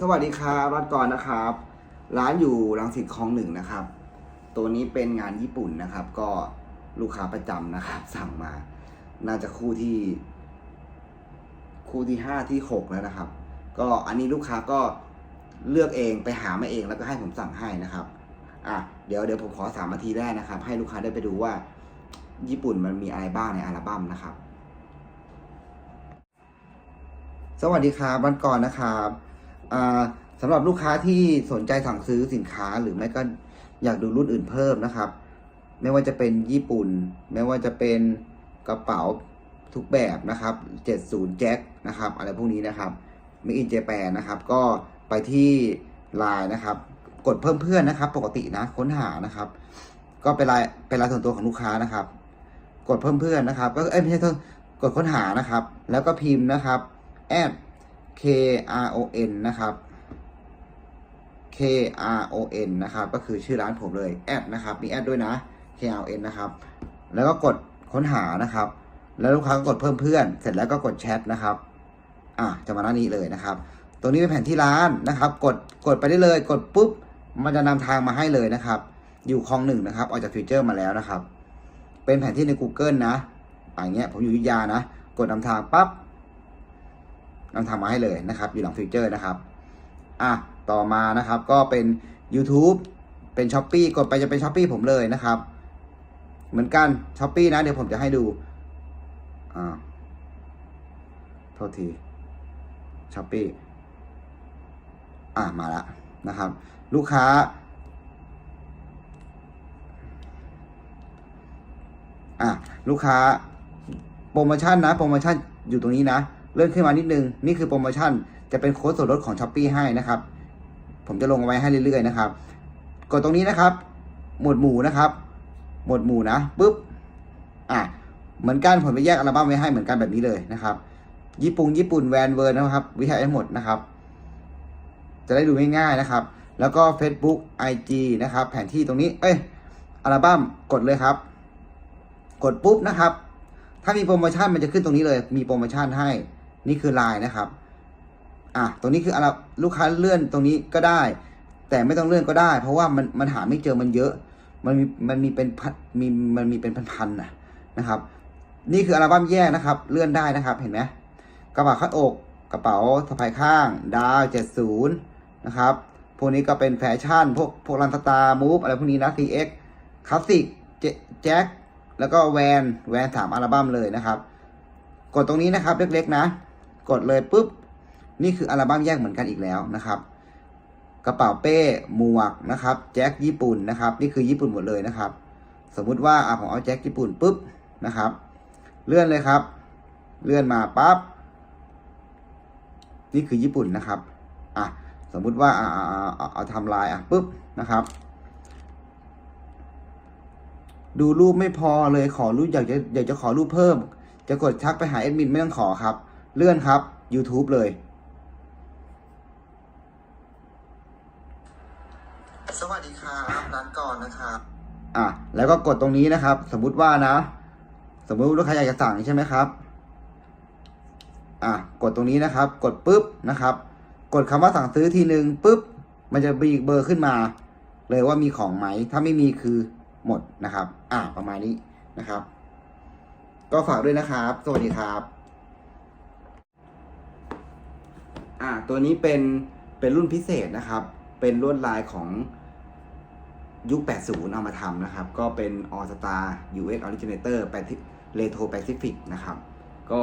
สวัสดีครับรัดก่อนนะครับ ร้านอยู่รังสิตคลองหนึ่งนะครับ ตัวนี้เป็นงานญี่ปุ่นนะครับ ก็ลูกค้าประจำนะครับ สั่งมา น่าจะคู่ที่ คู่ที่ห้าที่หกแล้วนะครับ ก็อันนี้ลูกค้าก็เลือกเองไปหามาเองแล้วก็ให้ผมสั่งให้นะครับ อะเดี๋ยวเดี๋ยวผมขอสามนาทีแรกนะครับ ให้ลูกค้าได้ไปดูว่า ญี่ปุ่นมันมีอะไรบ้างในอัลบั้มนะครับ สวัสดีครับวันก่อนนะครับ สำหรับลูกค้าที่สนใจสั่งซื้อสินค้าหรือไม่ก็อยากดูรุ่นอื่นเพิ่มนะครับ ไม่ว่าจะเป็นญี่ปุ่น ไม่ว่าจะเป็นกระเป๋าทุกแบบนะครับ 70แจ็คนะครับ อะไรพวกนี้นะครับ Make in Japan นะครับ ก็ไปที่ไลน์นะครับ กดเพิ่มเพื่อนนะครับ ปกตินะค้นหานะครับ ก็เป็นไลน์เป็นไลน์ส่วนตัวของลูกค้านะครับ กดเพิ่มเพื่อนนะครับ ก็เอ้ยไม่ใช่กดค้นหานะครับ แล้วก็พิมพ์นะครับ at k r o n นะครับ k r o n นะครับ ก็คือชื่อร้านผมเลยแอดนะครับ มีแอดด้วยนะ k r o n นะครับ แล้วก็กดค้นหานะครับ แล้วลูกค้าก็กดเพิ่มเพื่อน เสร็จแล้วก็กดแชทนะครับ อะ จะมาหน้านี้เลยนะครับ ตรงนี้เป็นแผนที่ร้านนะครับ กด กดไปได้เลย กดปุ๊บ มันจะนำทางมาให้เลยนะครับ อยู่คลองหนึ่งนะครับ ออกจากฟิวเจอร์มาแล้วนะครับ เป็นแผนที่ใน Google นะอย่างเงี้ย ผมอยู่ยุธยานะ กดนำทางปั๊บ นำทางมาให้เลยนะครับ อยู่หลังฟิวเจอร์นะครับ อะ ต่อมานะครับก็เป็น YouTube เป็น s h อ p e e กดไปจะเป็น s h อ p e e ผมเลยนะครับ เหมือนกัน s h อ p e e นะ เดี๋ยวผมจะให้ดูอ่าโทษที s h อ p e e อะ มาแล้วนะครับ ลูกค้าอะลูกค้าโปรโมชั่นนะโปรโมชั่นอยู่ตรงนี้นะ เลื่อนขึ้นมานิดนึง นี่คือโปรโมชั่น จะเป็นโค้ดส่วนลดของ s h อ p e e ให้นะครับ ผมจะลงเอาไว้ให้เรื่อยๆนะครับ กดตรงนี้นะครับ หมวดหมู่นะครับ หมวดหมู่นะปุ๊บ อะ เหมือนกันผมไปแยกอัลบั้มไว้ให้เหมือนกันแบบนี้เลยนะครับ ญี่ปุ่นญี่ปุ่นแวนเวิร์นะครับ วิทยาให้หมดนะครับ จะได้ดูง่ายๆนะครับ แล้วก็ Facebook IG นะครับ แผนที่ตรงนี้ เอ้ย อัลบั้มกดเลยครับ กดปุ๊บนะครับถ้ามีโปรโมชั่นมันจะขึ้นตรงนี้เลย มีโปรโมชั่นให้ นี่คือไลน์นะครับ อะตรงนี้คืออะไรลูกค้าเลื่อนตรงนี้ก็ได้ แต่ไม่ต้องเลื่อนก็ได้ เพราะว่ามันมันหาไม่เจอมันเยอะ มันมีมันมีเป็นพันมีมันมีเป็นพันๆนะนะครับ นี่คืออัลบั้มแยกนะครับ เลื่อนได้นะครับ เห็นไหมกระเป๋าคาดอกกระเป๋าสะพายข้าง ดาวเจ็ดศูนย์นะครับพวกนี้ก็เป็นแฟชั่น พวกพวกรันสตาร์มูฟอะไรพวกนี้นะ CX คลาสสิกแจ็คแล้วก็แวนแวนสามอัลบั้มเลยนะครับ กดตรงนี้นะครับเล็กๆนะ กดเลยปุ๊บ นี่คืออัลบั้มแยกเหมือนกันอีกแล้วนะครับ กระเป๋าเป้หมวกนะครับ แจ็คญี่ปุ่นนะครับ นี่คือญี่ปุ่นหมดเลยนะครับ สมมุติว่าอะผมเอาแจ็คญี่ปุ่นปุ๊บนะครับ เลื่อนเลยครับ เลื่อนมาปั๊บนี่คือญี่ปุ่นนะครับอะสมมุติว่าอ่าเอาเอาทำลายอะปุ๊บนะครับ ดูรูปไม่พอเลยขอรูปอยากจะอยากจะขอรูปเพิ่ม จะกดทักไปหาแอดมินไม่ต้องขอครับ เลื่อนครับ YouTube เลย สวัสดีครับร้านก่อนนะครับ อะ แล้วก็กดตรงนี้นะครับ สมมุติว่านะ สมมุติลูกค้าอยากจะสั่งใช่ไหมครับ อะ กดตรงนี้นะครับ กดปุ๊บนะครับ กดคำว่าสั่งซื้อทีหนึ่งปุ๊บ มันจะมีเบอร์ขึ้นมา เลยว่ามีของไหม ถ้าไม่มีคือหมดนะครับ อะ ประมาณนี้นะครับ ก็ฝากด้วยนะครับ สวัสดีครับ อ่าตัวนี้เป็นเป็นรุ่นพิเศษนะครับ เป็นลวดลายของยุค 80 เอามาทำนะครับ ก็เป็น All Star US Originator Retro Pacific นะครับ ก็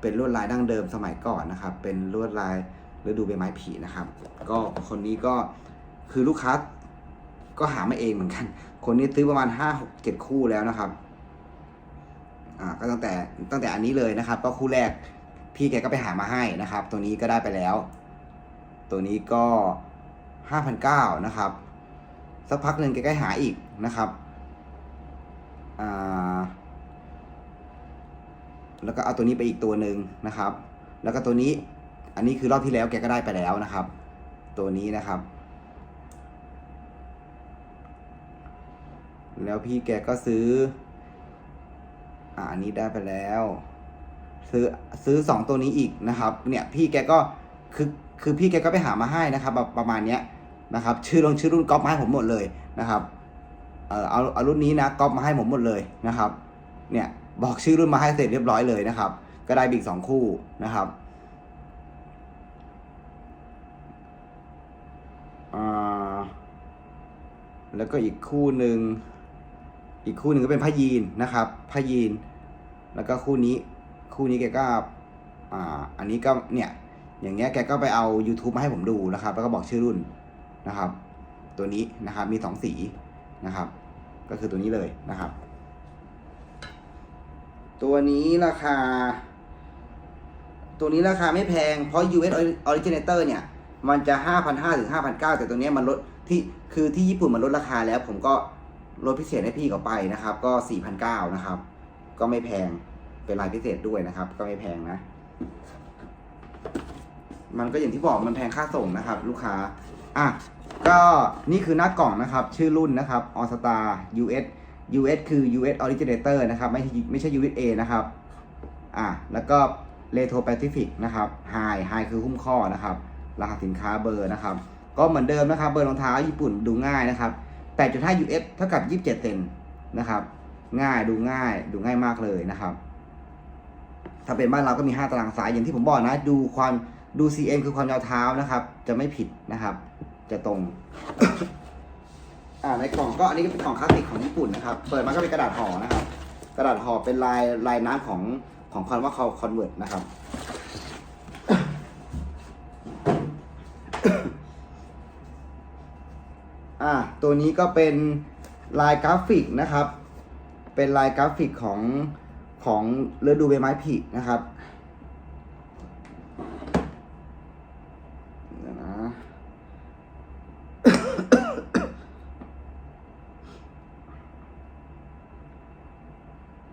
เป็นลวดลายดั้งเดิมสมัยก่อนนะครับ เป็นลวดลายฤดูใบไม้ผลินะครับ ก็คนนี้ก็คือลูกค้าก็หามาเองเหมือนกัน คนนี้ซื้อประมาณ 5 6 7 คู่แล้วนะครับ อ่าก็ตั้งแต่ตั้งแต่อันนี้เลยนะครับ ก็คู่แรก พี่แกก็ไปหามาให้นะครับ ตัวนี้ก็ได้ไปแล้ว ตัวนี้ก็ห้าพันเก้านะครับสักพักหนึ่งแกก็หาอีกนะครับอ่าแล้วก็เอาตัวนี้ไปอีกตัวหนึ่งนะครับ แล้วก็ตัวนี้อันนี้คือรอบที่แล้วแกก็ได้ไปแล้วนะครับ ตัวนี้นะครับ แล้วพี่แกก็ซื้ออ่าอันนี้ได้ไปแล้ว ซื้อซื้อสองตัวนี้อีกนะครับ เนี่ยพี่แกก็คือคือพี่แกก็ไปหามาให้นะครับแบบประมาณเนี้ยนะครับ ชื่อลงชื่อรุ่นก๊อปมาให้ผมหมดเลยนะครับ เออเอาเอารุ่นนี้นะก๊อปมาให้ผมหมดเลยนะครับ เนี่ยบอกชื่อรุ่นมาให้เสร็จเรียบร้อยเลยนะครับ ก็ได้บิ๊กสองคู่นะครับอ่าแล้วก็อีกคู่หนึ่งอีกคู่หนึ่งก็เป็นผ้ายีนนะครับผ้ายีน แล้วก็คู่นี้ คู่นี้แกก็อ่าอันนี้ก็เนี่ยอย่างเงี้ยแกก็ไปเอา YouTube มาให้ผมดูนะครับ แล้วก็บอกชื่อรุ่นนะครับ ตัวนี้นะครับมีสองสีนะครับ ก็คือตัวนี้เลยนะครับ ตัวนี้ราคา ตัวนี้ราคาไม่แพง เพราะ US Originator เนี่ย มันจะ 5,500ถึง5,900 แต่ตัวนี้มันลดที่คือที่ญี่ปุ่นมันลดราคาแล้ว ผมก็ลดพิเศษให้พี่เขาไปนะครับ ก็ 4,900 นะครับ ก็ไม่แพง เป็นรายพิเศษด้วยนะครับ ก็ไม่แพงนะ มันก็อย่างที่บอกมันแพงค่าส่งนะครับ ลูกค้า อะ ก็นี่คือหน้ากล่องนะครับ ชื่อรุ่นนะครับ All Star US US คือ US Originator นะครับ ไม่ไม่ใช่ USA นะครับ อะ แล้วก็ Retro Pacific นะครับ High High คือหุ้มข้อนะครับ รหัสสินค้าเบอร์นะครับ ก็เหมือนเดิมนะครับ เบอร์รองเท้าญี่ปุ่นดูง่ายนะครับ 8.5 US เท่ากับ 27 เซนนะครับ ง่ายดูง่ายดูง่ายมากเลยนะครับ ถ้าเป็นบ้านเราก็มี 5 ตารางสายอย่างที่ผมบอกนะ ดูความดู CM คือความยาวเท้านะครับ จะไม่ผิดนะครับ จะตรง อ่าในกล่องก็อันนี้ก็เป็นกล่องคลาสสิกของญี่ปุ่นนะครับ เปิดมาก็เป็นกระดาษห่อนะครับ กระดาษห่อเป็นลายลายน้ำของของคอนว่าเขาคอนเวิร์ตนะครับอ่าตัวนี้ก็เป็นลายกราฟิกนะครับ เป็นลายกราฟิกของ ของฤดูใบไม้ผลินะครับ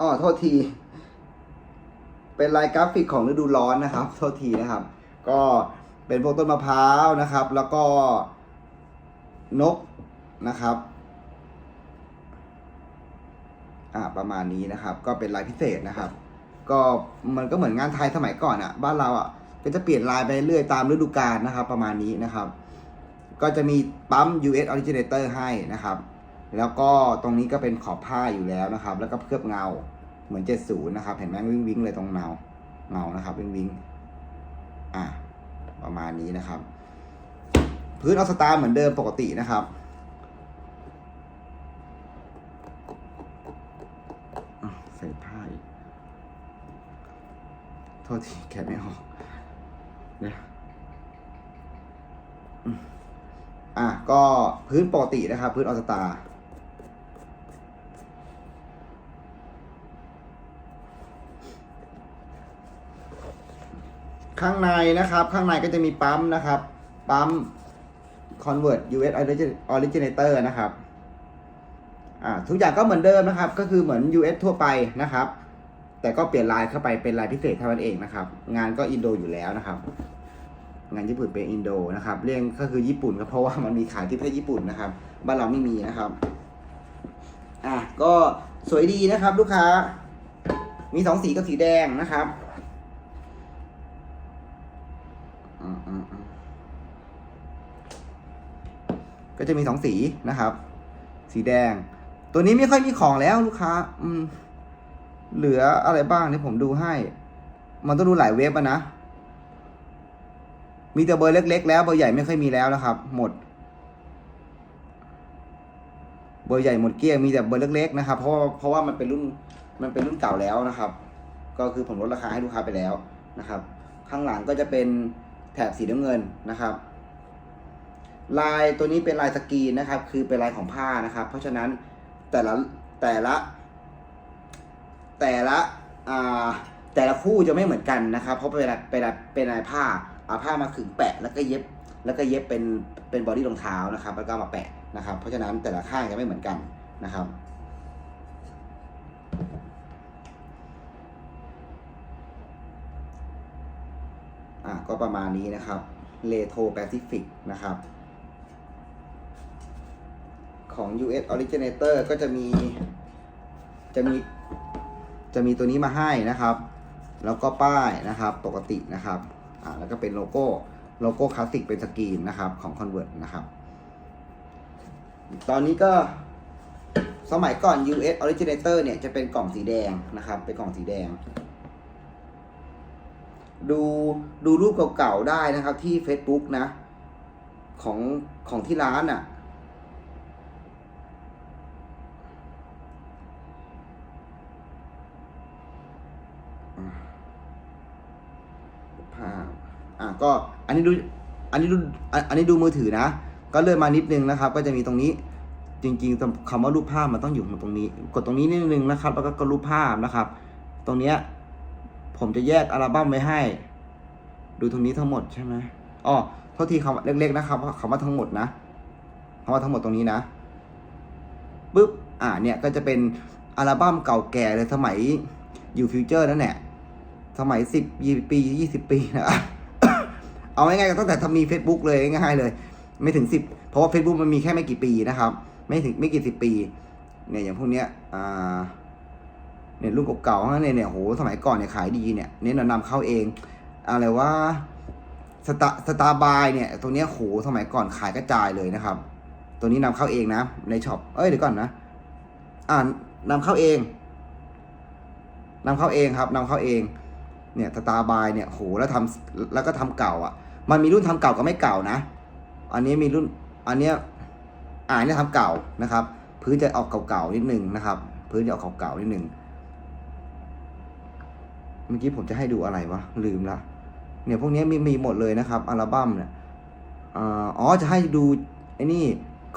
อ๋อโทษที เป็นลายกราฟิกของฤดูร้อนนะครับ โทษทีนะครับ ก็เป็นพวกต้นมะพร้าวนะครับ แล้วก็นกนะครับ อ่าประมาณนี้นะครับ ก็เป็นลายพิเศษนะครับ ก็มันก็เหมือนงานไทยสมัยก่อนอะ่ะ บ้านเราอะ่ะก็จะเปลี่ยนลายไปเรื่อยตามฤดูกาลนะครับ ประมาณนี้นะครับ ก็จะมีปั๊ม US Originator ให้นะครับ แล้วก็ตรงนี้ก็เป็นขอบผ้าอยู่แล้วนะครับ แล้วก็เคลือบเงาเหมือน 70 นะครับ เห็นไหมวิ่งวิ่งๆเลยตรงเงาเงานะครับวิ่งวิ่งๆอะประมาณนี้นะครับ พื้นออสตาร์เหมือนเดิมปกตินะครับ อะใส่ผ้าอีกโทษทีแกไม่ออกเนี่ยอะ ก็พื้นปกตินะครับ พื้นออสตาข้างในนะครับ ข้างในก็จะมีปั๊มนะครับ ปั๊ม Convert US Originator นะครับ อ่าทุกอย่างก็เหมือนเดิมนะครับ ก็คือเหมือน US ทั่วไปนะครับ แต่ก็เปลี่ยนลายเข้าไปเป็นลายพิเศษเท่านั้นเองนะครับ งานก็อินโดอยู่แล้วนะครับ งานญี่ปุ่นเป็นอินโดนะครับเรียกก็คือญี่ปุ่นก็เพราะว่ามันมีขายที่ประเทศญี่ปุ่นนะครับ บ้านเราไม่มีนะครับอะก็สวยดีนะครับ ลูกค้า มีสองสีกับสีแดงนะครับอืมอืมอืมก็จะมีสองสีนะครับ สีแดง ตัวนี้ไม่ค่อยมีของแล้วลูกค้า อืม เหลืออะไรบ้างที่ผมดูให้ มันต้องดูหลายเว็บอะนะ มีแต่เบอร์เล็ก ๆ แล้วเบอร์ใหญ่ไม่ค่อยมีแล้วนะครับ หมด เบอร์ใหญ่หมดเกลี้ยงมีแต่เบอร์เล็ก ๆ นะครับ เพราะเพราะว่ามันเป็นรุ่นมันเป็นรุ่นเก่าแล้วนะครับ ก็คือผมลดราคาให้ลูกค้าไปแล้วนะครับ ข้างหลังก็จะเป็นแถบสีน้ำเงินนะครับ ลายตัวนี้เป็นลายสกรีนนะครับ คือเป็นลายของผ้านะครับ เพราะฉะนั้น แต่ละแต่ละ แต่ละอ่าแต่ละคู่จะไม่เหมือนกันนะครับ เพราะเป็นเป็นเป็นลายผ้าเอาผ้ามาขึงแปะแล้วก็เย็บ แล้วก็เย็บเป็นเป็นบอดี้รองเท้านะครับ แล้วก็มาแปะนะครับ เพราะฉะนั้นแต่ละข้างจะไม่เหมือนกันนะครับอะก็ประมาณนี้นะครับเลโทแปซิฟิกนะครับ ของ US Originator ก็จะมี จะมี จะมีตัวนี้มาให้นะครับ แล้วก็ป้ายนะครับ ปกตินะครับ อ่า แล้วก็เป็นโลโก้ โลโก้คลาสสิกเป็นสกรีนนะครับ ของ Convert นะครับ ตอนนี้ก็ สมัยก่อน US Originator เนี่ย จะเป็นกล่องสีแดงนะครับ เป็นกล่องสีแดงดูดูรูปเก่าๆได้นะครับที่ Facebook นะ ของของที่ร้านอะ่ะ ภาอะก็อันนี้ดูอันนี้ดูอันอันนี้ดูมือถือนะ ก็เลื่อนมานิดนึงนะครับ ก็จะมีตรงนี้จริงๆคำว่ารูปภาพมันต้องอยู่ตรงนี้ กดตรงนี้นิดนึงนะครับ แล้วก็กดรูปภาพนะครับ ตรงเนี้ยผมจะแยกอัลบั้มไว้ให้ ดูตรงนี้ทั้งหมดใช่ไหมอ๋อโทษทีคำว่าเล็กๆนะครับคำว่าทั้งหมดนะคำว่าทั้งหมดตรงนี้นะปุ๊บอ่าเนี่ยก็จะเป็นอัลบั้มเก่าแก่เลยสมัยอยู่ฟิวเจอร์นั่นแหละ สมัยสิบปียี่สิบปีนะเอาง่ายๆก็ตั้งแต่ทำมี Facebook เลยง่ายๆเลย ไม่ถึงสิบเพราะว่า Facebook มันมีแค่ไม่กี่ปีนะครับ ไม่ถึงไม่กี่สิบปีเนี่ยอย่างพวกเนี้ยอ่าเนี่ยรุ่นเก่าๆนั้นเนี่ยเนี่ยโหสมัยก่อนเนี่ยขายดีเนี่ยเน้นนำเข้าเองอะไรว่าสตาสตาบายเนี่ยตัวเนี้ยโหสมัยก่อนขายกระจายเลยนะครับ ตัวนี้นำเข้าเองนะ ในช็อปเอ้ยเดี๋ยวก่อนนะ อ่านำเข้าเองนำเข้าเองครับนำเข้าเอง เนี่ยสตาร์บายเนี่ยโหแล้วทำแล้วก็ทำเก่าอะ มันมีรุ่นทำเก่ากับไม่เก่านะ อันนี้มีรุ่นอันเนี้ยอ่านเนี่ยทำเก่านะครับ พื้นจะออกเก่าๆนิดนึงนะครับ พื้นจะออกเก่าๆนิดนึงเมื่อกี้ผมจะให้ดูอะไรวะลืมละเนี่ยพวกนี้มีมีหมดเลยนะครับอัลบั้มเนี่ยอ๋อจะให้ดูไอ้นี่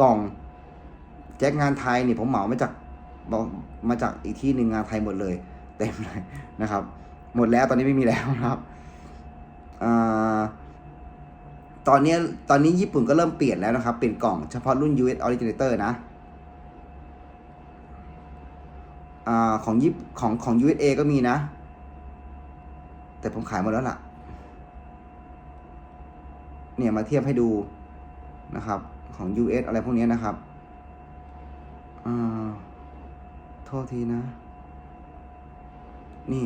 กล่องแจ็คงานไทยเนี่ยผมเหมามาจากมาจากอีกที่หนึ่งงานไทยหมดเลย เต็มเลยนะครับ หมดแล้วตอนนี้ไม่มีแล้วนะครับอตอนนี้ตอนนี้ญี่ปุ่นก็เริ่มเปลี่ยนแล้วนะครับ เปลี่ยนกล่องเฉพาะรุ่น US Originator นะอของยิปของของ USA ก็มีนะ แต่ผมขายหมดแล้วล่ะ เนี่ยมาเทียบให้ดูนะครับ ของ US อะไรพวกนี้นะครับอโทษทีนะ นี่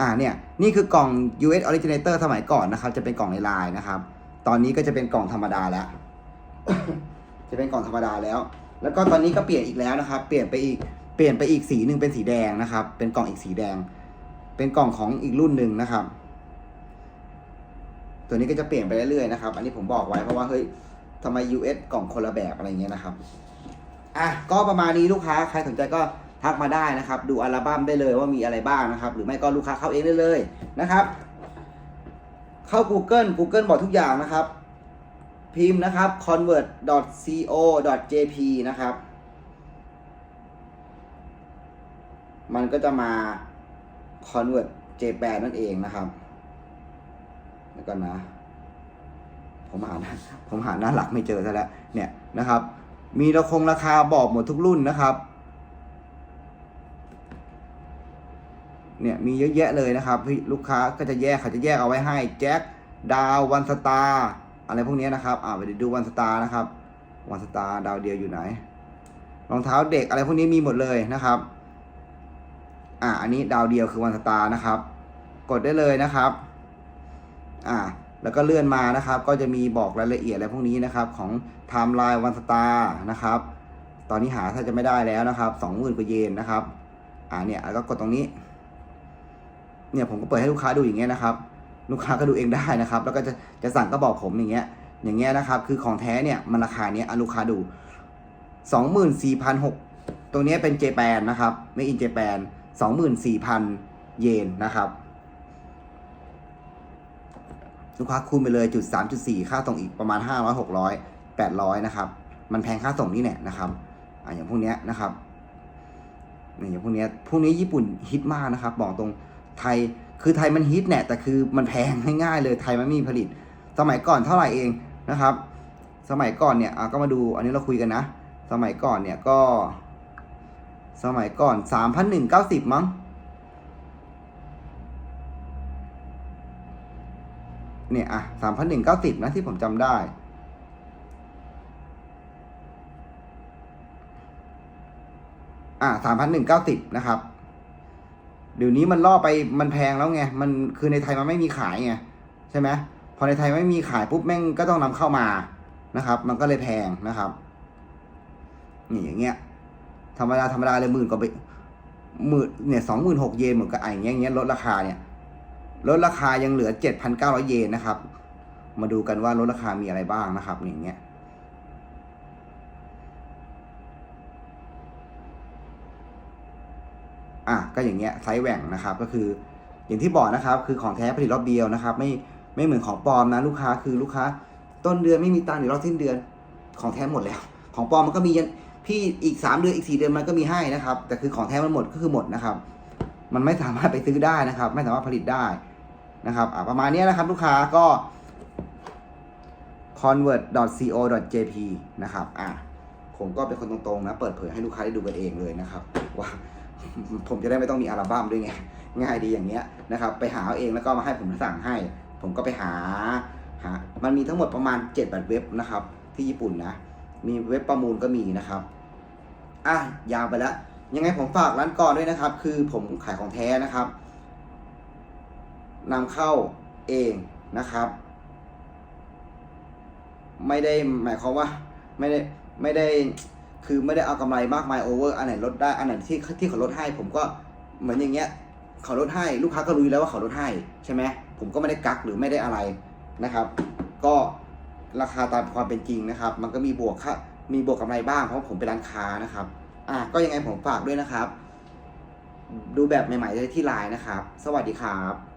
อ่าเนี่ยนี่คือกล่อง US Originator สมัยก่อนนะครับ จะเป็นกล่องในลายนะครับ ตอนนี้ก็จะเป็นกล่องธรรมดาแล้ว จะเป็นกล่องธรรมดาแล้ว แล้วก็ตอนนี้ก็เปลี่ยนอีกแล้วนะครับ เปลี่ยนไปอีกเปลี่ยนไปอีกสีหนึ่งเป็นสีแดงนะครับ เป็นกล่องอีกสีแดง เป็นกล่องของอีกรุ่นหนึ่งนะครับ ตัวนี้ก็จะเปลี่ยนไปเรื่อยๆนะครับ อันนี้ผมบอกไว้เพราะว่าเฮ้ยทำไม US กล่องคนละแบบอะไรเงี้ยนะครับ อะก็ประมาณนี้ลูกค้าใครสนใจก็ ทักมาได้นะครับ ดูอัลบั้มได้เลยว่ามีอะไรบ้างนะครับ หรือไม่ก็ลูกค้าเข้าเองได้เลยนะครับ เข้า Google Google บอกทุกอย่างนะครับ พิมพ์นะครับ convert.co.jp นะครับ มันก็จะมา convert Japan นั่นเองนะครับแล้วกันนะ ผมหาน้าผมหาหน้าหลักไม่เจอซะแล้วเนี่ยนะครับ มีราคงราคาบอกหมดทุกรุ่นนะครับ เนี่ยมีเยอะแยะเลยนะครับพี่ลูกค้าก็จะแยกเขาจะแยกเอาไว้ให้แจ็คดาววันสตาร์อะไรพวกนี้นะครับอ่าไปดูวันสตาร์นะครับวันสตาร์ดาวเดียวอยู่ไหนรองเท้าเด็กอะไรพวกนี้มีหมดเลยนะครับอ่าอันนี้ดาวเดียวคือวันสตาร์นะครับ กดได้เลยนะครับอ่าแล้วก็เลื่อนมานะครับ ก็จะมีบอกรายละเอียดอะไรพวกนี้นะครับ ของไทม์ไลน์วันสตาร์นะครับ ตอนนี้หาถ้าจะไม่ได้แล้วนะครับสองหมื่นกว่าเยนนะครับ อ่าเนี่ยแล้วก็กดตรงนี้ เนี่ยผมก็เปิดให้ลูกค้าดูอย่างเงี้ยนะครับ ลูกค้าก็ดูเองได้นะครับ แล้วก็จะจะสั่งก็บอกผมอย่างเงี้ย อย่างเงี้ยนะครับ คือของแท้เนี่ยมันราคาเนี้ยอะลูกค้าดูสองหมื่นสี่พันหกตรงเนี้ยเป็นเจแปนนะครับไม่อินเจแปนสองหมื่นสี่พันเยนนะครับ ลูกค้าคูณไปเลยจุดสามจุดสี่ค่าส่งอีกประมาณห้าร้อยหกร้อยแปดร้อยนะครับ มันแพงค่าส่งนี่แหละนะครับอ่าอย่างพวกเนี้ยนะครับอย่างพวกเนี้ยพวกนี้ญี่ปุ่นฮิตมากนะครับ บอกตรง ไทยคือไทยมันฮิตแหละแต่คือมันแพงง่ายๆเลยไทยมันไม่มีผลิต สมัยก่อนเท่าไหร่เองนะครับ สมัยก่อนเนี่ยก็มาดูอันนี้เราคุยกันนะ สมัยก่อนเนี่ยก็ สมัยก่อนสามพันหนึ่งเก้าสิบมั้งเนี่ยอะสามพันหนึ่งเก้าสิบนะที่ผมจำได้อ่าสามพันหนึ่งเก้าสิบนะครับ เดี๋ยวนี้มันล่อไปมันแพงแล้วไง มันคือในไทยมันไม่มีขายไงใช่ไหมพอในไทยไม่มีขายปุ๊บแม่งก็ต้องนำเข้ามานะครับ มันก็เลยแพงนะครับ นี่อย่างเงี้ย ธรรมดาธรรมดาเลยหมื่นกว่าไปหมื่นเนี่ยสองหมื่นหกเยนเหมือนกับไอ้เงี้ยเงี้ยลดราคาเนี่ยลดราคายังเหลือเจ็ดพันเก้าร้อยเยนนะครับ มาดูกันว่าลดราคามีอะไรบ้างนะครับอย่างเงี้ย อะก็อย่างเงี้ยไซส์แหว่งนะครับก็คือ อย่างที่บอกนะครับ คือของแท้ผลิตรอบเดียวนะครับ ไม่ไม่เหมือนของปลอมนะลูกค้าคือลูกค้า ต้นเดือนไม่มีตังค์หรือรอบสิ้นเดือนของแท้หมดแล้ว ของปลอมมันก็มียันพี่อีกสามเดือนอีกสี่เดือนมันก็มีให้นะครับ แต่คือของแท้มันหมดก็คือหมดนะครับ มันไม่สามารถไปซื้อได้นะครับ ไม่สามารถผลิตได้นะครับอะประมาณนี้นะครับ ลูกค้าก็ convert.co.jp นะครับอะผมก็เป็นคนตรงๆนะ เปิดเผยให้ลูกค้าได้ดูกันเองเลยนะครับ ว่า ผมจะได้ไม่ต้องมีอัลบั้มด้วยไงง่ายดีอย่างเงี้ยนะครับ ไปหาเอาเองแล้วก็มาให้ผมสั่งให้ ผมก็ไปหาหา มันมีทั้งหมดประมาณ7จ็ดเว็บนะครับ ที่ญี่ปุ่นนะ มีเว็บประมูลก็มีนะครับอะยาวไปแล้ว ยังไงผมฝากร้านก่อนด้วยนะครับ คือผมขายของแท้นะครับนำเข้าเองนะครับ ไม่ได้หมายความว่าไม่ได้ไม่ได้ คือไม่ได้เอากำไรมากมายโอเวอร์อันไหนลดได้ อันไหนที่ที่เขาลดให้ ผมก็เหมือนอย่างเงี้ยเขาลดให้ลูกค้าก็รู้แล้วว่าเขาลดให้ใช่ไหมผมก็ไม่ได้กักหรือไม่ได้อะไรนะครับ ก็ราคาตามความเป็นจริงนะครับ มันก็มีบวกค่ามีบวกกำไรบ้างเพราะผมเป็นร้านค้านะครับอะก็ยังไงผมฝากด้วยนะครับ ดูแบบใหม่ๆได้ที่ไลน์นะครับ สวัสดีครับ